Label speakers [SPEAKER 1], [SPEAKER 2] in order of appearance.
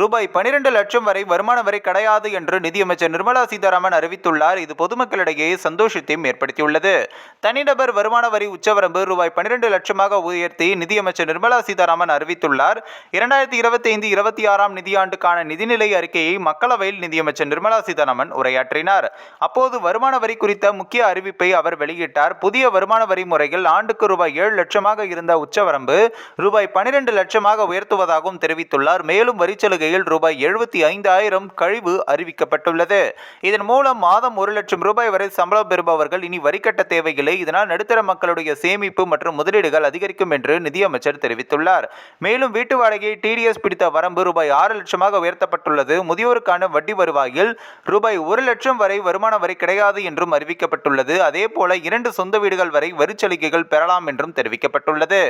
[SPEAKER 1] ரூபாய் பனிரெண்டு லட்சம் வரை வருமான வரி கிடையாது என்று நிதியமைச்சர் நிர்மலா சீதாராமன் அறிவித்துள்ளார். இது பொதுமக்களிடையே சந்தோஷத்தையும் ஏற்படுத்தியுள்ளது. தனிநபர் வருமான வரி உச்சவரம்பு ரூபாய் பனிரெண்டு லட்சமாக உயர்த்தி நிதியமைச்சர் நிர்மலா சீதாராமன் அறிவித்துள்ளார். இரண்டாயிரத்தி இருபத்தி ஐந்து இருபத்தி ஆறாம் நிதியாண்டுக்கான நிதிநிலை அறிக்கையை மக்களவையில் நிதியமைச்சர் நிர்மலா சீதாராமன் உரையாற்றினார். அப்போது வருமான வரி குறித்த முக்கிய அறிவிப்பை அவர் வெளியிட்டார். புதிய வருமான வரி முறையில் ஆண்டுக்கு ரூபாய் ஏழு லட்சமாக இருந்த உச்சவரம்பு ரூபாய் பனிரெண்டு லட்சமாக உயர்த்துவதாகவும் தெரிவித்துள்ளார். மேலும் தொகையில் ரூபாய் எழுபத்தி ஐந்தாயிரம் கழிவு அறிவிக்கப்பட்டுள்ளது. இதன் மூலம் மாதம் ஒரு லட்சம் ரூபாய் வரை சம்பளம் பெறுபவர்கள் இனி வரி கட்ட தேவையில்லை. இதனால் நடுத்தர மக்களுடைய சேமிப்பு மற்றும் முதலீடுகள் அதிகரிக்கும் என்று நிதியமைச்சர் தெரிவித்துள்ளார். மேலும் வீட்டு வாடகை டிடிஎஸ் பிடித்த வரம்பு ரூபாய் ஆறு லட்சமாக உயர்த்தப்பட்டுள்ளது. முதியோருக்கான வட்டி வருவாயில் ரூபாய் ஒரு லட்சம் வரை வருமான வரி கிடையாது என்றும் அறிவிக்கப்பட்டுள்ளது. அதேபோல இரண்டு சொந்த வீடுகள் வரை வரிச்சலுகைகள் பெறலாம் என்றும் தெரிவிக்கப்பட்டுள்ளது.